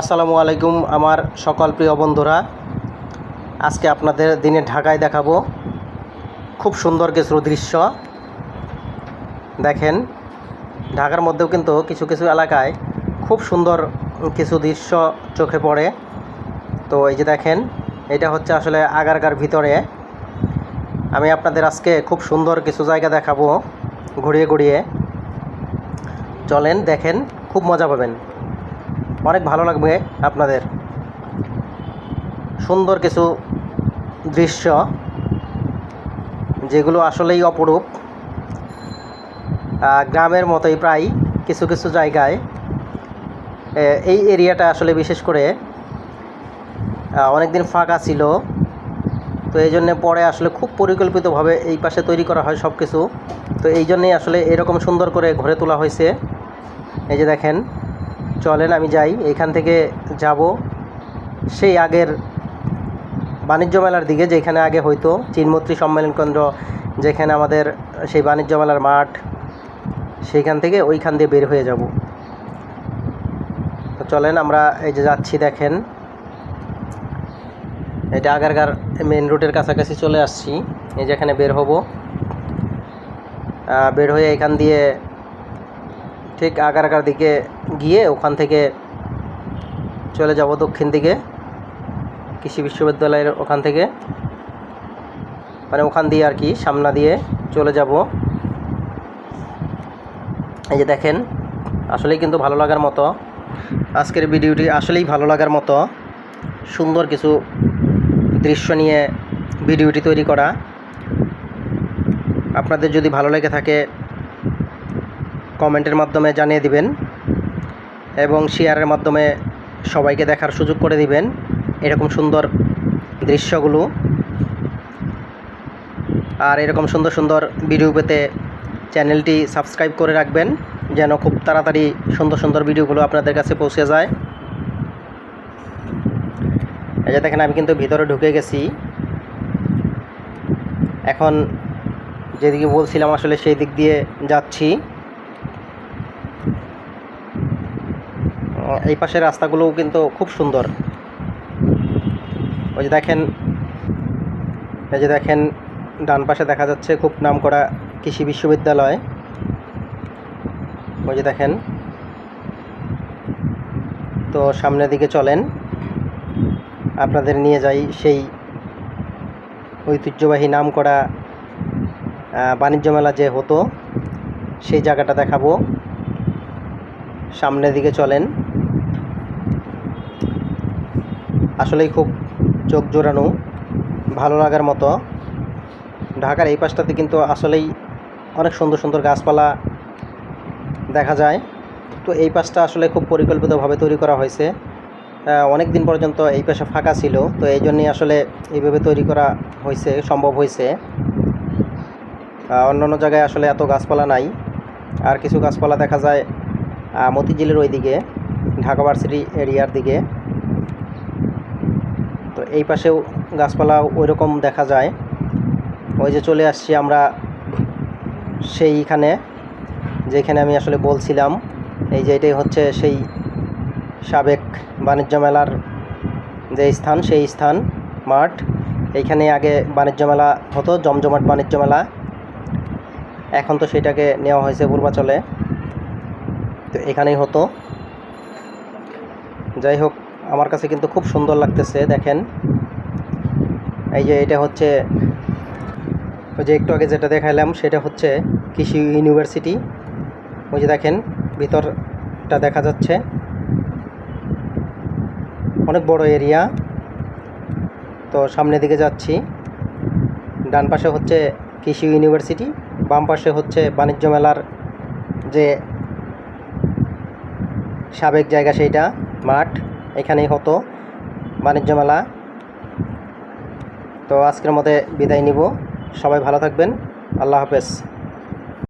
আসসালামু আলাইকুম আমার সকল প্রিয় বন্ধুরা। আজকে আপনাদের দিনে ঢাকায় দেখাবো খুব সুন্দর কিছু দৃশ্য। দেখেন, ঢাকার মধ্যেও কিন্তু কিছু কিছু এলাকায় খুব সুন্দর কিছু দৃশ্য চোখে পড়ে। তো এই যে দেখেন, এটা হচ্ছে আসলে আগারগার ভিতরে। আমি আপনাদের আজকে খুব সুন্দর কিছু জায়গা দেখাবো ঘুরিয়ে ঘুরিয়ে। চলেন, দেখেন, খুব মজা পাবেন। অনেক ভালো লাগবে আপনাদের। সুন্দর কিছু দৃশ্য, যেগুলো আসলেই অপরূপ। গ্রামের মতোই প্রায় কিছু কিছু জায়গায়। এই এরিয়াটা আসলে বিশেষ করে অনেক দিন ফাঁকা ছিল। তো এই জন্যে পরে আসলে খুব পরিকল্পিতভাবে এই পাশে তৈরি করা হয় সব কিছু তো এই জন্যেই আসলে এরকম সুন্দর করে ঘরে তোলা হয়েছে। এই যে দেখেন চলেন, আমি যাই। এখান থেকে যাব। সেই আগের বাণিজ্য মেলার দিকে, যেখানে আগে হয়তো চিনমৈত্রী সম্মেলন কেন্দ্র, যেখানে আমাদের সেই বাণিজ্য মেলার মাঠ, সেইখান থেকে ওইখান দিয়ে বের হয়ে যাব। তো চলেন, আমরা এই যে যাচ্ছি, দেখেন। এটা আগারগার মেন রুটের কাছাকাছি চলে আসছি। এই যেখানে বের হব। বের হয়ে এখান দিয়ে ঠিক আগারগার দিকে গিয়ে ওখান থেকে চলে যাব দক্ষিণ দিকে, কৃষি বিশ্ববিদ্যালয়ের ওখান থেকে। মানে ওখান দিয়ে আর কি, সামনা দিয়ে চলে যাব। এই যে দেখেন, আসলেই কিন্তু ভালো লাগার মতো। আজকের ভিডিওটি আসলেই ভালো লাগার মতো। সুন্দর কিছু দৃশ্য নিয়ে ভিডিওটি তৈরি করা। আপনাদের যদি ভালো লেগে থাকে কমেন্টের মাধ্যমে জানিয়ে দিবেন এবং শেয়ারের মাধ্যমে সবাইকে দেখার সুযোগ করে দিবেন এরকম সুন্দর দৃশ্যগুলো। আর এরকম সুন্দর সুন্দর ভিডিও পেতে চ্যানেলটি সাবস্ক্রাইব করে রাখবেন, যেন খুব তাড়াতাড়ি সুন্দর সুন্দর ভিডিওগুলো আপনাদের কাছে পৌঁছে যায়। এই যে দেখেন, আমি কিন্তু ভিতরে ঢুকে গেছি। এখন যেদিকে বলছিলাম, আসলে সেই দিক দিয়ে যাচ্ছি। এই পাশের রাস্তাগুলোও কিন্তু খুব সুন্দর। ওই যে দেখেন, এই যে দেখেন, ডান পাশে দেখা যাচ্ছে খুব নাম করা কৃষি বিশ্ববিদ্যালয়। ওই যে দেখেন, তো সামনের দিকে চলেন, আপনাদের নিয়ে যাই সেই ঐতিহ্যবাহী নাম করা বাণিজ্য মেলা যে হতো, সেই জায়গাটা দেখাবো। সামনের দিকে চলেন। আসলেই খুব চোখ জোরানো ভালো লাগার মতো। ঢাকার এই পাশটাতে কিন্তু আসলেই অনেক সুন্দর সুন্দর গাছপালা দেখা যায়। তো এই পাশটা আসলে খুব পরিকল্পিতভাবে তৈরি করা হয়েছে। অনেক দিন পর্যন্ত এই পাশে ফাঁকা ছিল, তো এই জন্যই আসলে এইভাবে তৈরি করা হয়েছে, সম্ভব হয়েছে। অন্য অন্য জায়গায় আসলে এত গাছপালা নাই। আর কিছু গাছপালা দেখা যায় মতিঝিলের ওই দিকে ঢাকা ভার্সিটি এরিয়ার দিকে। তো এই পাশেও গাছপালা ওই রকম দেখা যায়। ওই যে চলে আসছি আমরা সেইখানে, যেখানে আমি আসলে বলছিলাম, এই যে এটাই হচ্ছে সেই সাবেক বাণিজ্য মেলার যে স্থান, সেই স্থান, মাঠ। এইখানে আগে বাণিজ্য মেলা হতো, জমজমাট বাণিজ্য মেলা। এখন তো সেটাকে নেওয়া হয়েছে পূর্বাচলে। তো এখানেই হতো। যাই হোক আমার কাছে কিন্তু খুব সুন্দর লাগতেছে, দেখেন। এই যে এটা হচ্ছে, ওই যে একটু আগে যেটা দেখাইলাম, সেটা হচ্ছে কৃষি ইউনিভার্সিটি। ওই যে দেখেন, ভিতরটা দেখা যাচ্ছে। অনেক বড় এরিয়া। তো সামনের দিকে যাচ্ছি। ডান পাশে হচ্ছে কৃষি ইউনিভার্সিটি, বাম পাশে হচ্ছে বাণিজ্য মেলার যে সাবেক জায়গা, সেইটা মাঠ। এখানেই হতো বাণিজ্য মেলা। তো আজকের মতে বিদায় নিব। সবাই ভালো থাকবেন। আল্লাহ হাফেজ।